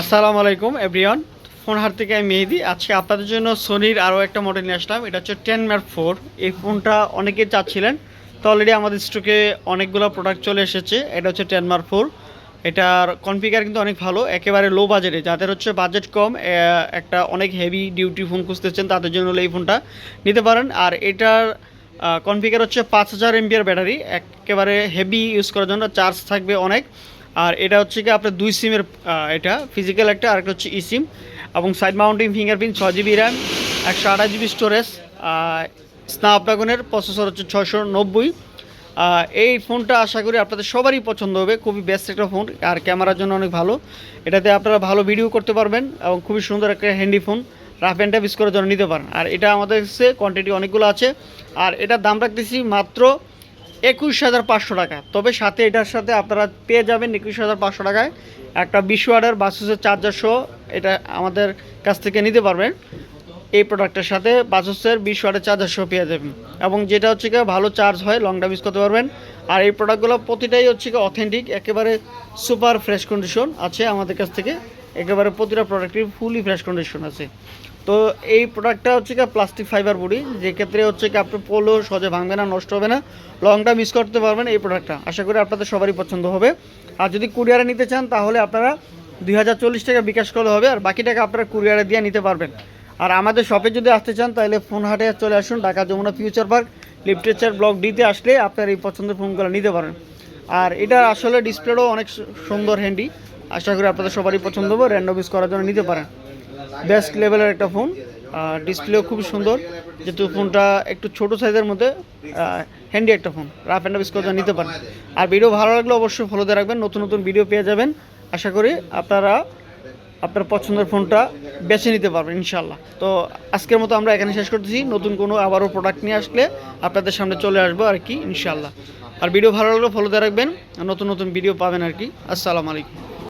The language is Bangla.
আসসালামু আলাইকুম, এভরিওয়ান। ফোন হার থেকে আমি মেহেদি। আজকে আপনাদের জন্য সোনির আরও একটা মডেল নিয়ে আসলাম। এটা হচ্ছে টেন ম্যাট ফোর এই ফোনটা অনেকেই চাচ্ছিলেন, তো অলরেডি আমাদের স্টকে অনেকগুলো প্রোডাক্ট চলে এসেছে। এটা হচ্ছে টেন মার্ক ফোর এটার কনফিগার কিন্তু অনেক ভালো, একেবারে লো বাজেটে যাদের হচ্ছে বাজেট কম একটা অনেক হেভি ডিউটি ফোন খুঁজতেছেন, তাদের জন্য এই ফোনটা নিতে পারেন। আর এটার কনফিগার হচ্ছে পাঁচ হাজার এমপিআর ব্যাটারি। একেবারে হেভি ইউজ করার জন্য চার্জ থাকবে অনেক। আর এটা হচ্ছে কি আপনার দুই সিমের এটা ফিজিক্যাল একটা আর একটা হচ্ছে ই সিম এবং সাইড মাউন্টিং ফিঙ্গারপ্রিন্ট ছয় জিবি র্যাম একশো আঠাশ জিবি স্টোরেজ স্ন্যাপড্রাগনের প্রসেসর হচ্ছে ছয়শো নব্বই। এই ফোনটা আশা করি আপনাদের সবারই পছন্দ হবে, খুবই বেস্ট একটা ফোন আর ক্যামেরার জন্য অনেক ভালো। এটাতে আপনারা ভালো ভিডিও করতে পারবেন এবং খুবই সুন্দর একটা handy phone rough and use করার জন্য নিতে পারেন। আর এটা আমাদের কাছে কোয়ান্টিটি অনেকগুলো আছে। আর এটার দাম রাখতেছি মাত্র একুশ হাজার পাঁচশো টাকা। তবে সাথে এটার সাথে আপনারা পেয়ে যাবেন একুশ হাজার পাঁচশো টাকায় একটা বিশ্ব ওয়ার্ডের বাসুসের চার্জার সহ এটা আমাদের কাছ থেকে নিতে পারবেন। এই প্রোডাক্টের সাথে বাসুসের বিশ ওয়াটের চার্জার সহ পেয়ে যাবেন। এবং যেটা হচ্ছে কি ভালো চার্জ হয় লং টাইম ইউজ করতে পারবেন। আর এই প্রোডাক্টগুলো প্রতিটাই হচ্ছে কি অথেন্টিক একেবারে সুপার ফ্রেশ কন্ডিশন আছে আমাদের কাছ থেকে। একেবারে প্রতিটা প্রোডাক্টই ফুলি ফ্রেশ কন্ডিশন আছে। তো এই প্রোডাক্টটা হচ্ছে কি প্লাস্টিক ফাইবার বডি, যে ক্ষেত্রে হচ্ছে কি আপনি পোলো সহজে ভাঙবে না, নষ্ট হবে না। লং টাইম ইউজ করতে পারবেন এই প্রোডাক্টটা আশা করি আপনাদের সবারই পছন্দ হবে। আর যদি কুরিয়ারে নিতে চান, তাহলে আপনারা দুই হাজার চল্লিশ টাকা বিকাশ করলে হবে, আর বাকি টাকা আপনারা কুরিয়ারে দিয়ে নিতে পারবেন। আর আমাদের শপে যদি আসতে চান, তাহলে ফোন হাটে চলে আসুন, ঢাকা যমুনা ফিউচার পার্ক লিফটেচার ব্লক ডিতে আসলে আপনার এই পছন্দের ফোনগুলো নিতে পারেন। আর এটা আসলে ডিসপ্লেটাও অনেক সুন্দর হ্যান্ডি আশা করি আপনাদের সবারই পছন্দ হবে র্যান্ডম ইউজ করার জন্য নিতে পারেন। বেস্ট লেভেলের একটা ফোন। ডিসপ্লেও খুব সুন্দর। যেহেতু ফোনটা একটু ছোট সাইজের মধ্যে হ্যান্ডি একটা ফোন। রাফ অ্যান্ড ইউজ জন্য নিতে পারেন। আর ভিডিও ভালো লাগলে অবশ্যই ফলো দিয়ে রাখবেন। নতুন নতুন ভিডিও পেয়ে যাবেন। আশা করি আপনারা আপনার পছন্দের ফোনটা বেছে নিতে পারবেন ইনশাল্লাহ তো আজকের মতো আমরা এখানে শেষ করতেছি। নতুন কোনো আবারও প্রোডাক্ট নিয়ে আসলে আপনাদের সামনে চলে আসব আর কি ইনশাল্লাহ আর ভিডিও ভালো লাগলে ফলো দিয়ে রাখবেন। নতুন নতুন ভিডিও পাবেন আর কি। আসসালামু আলাইকুম।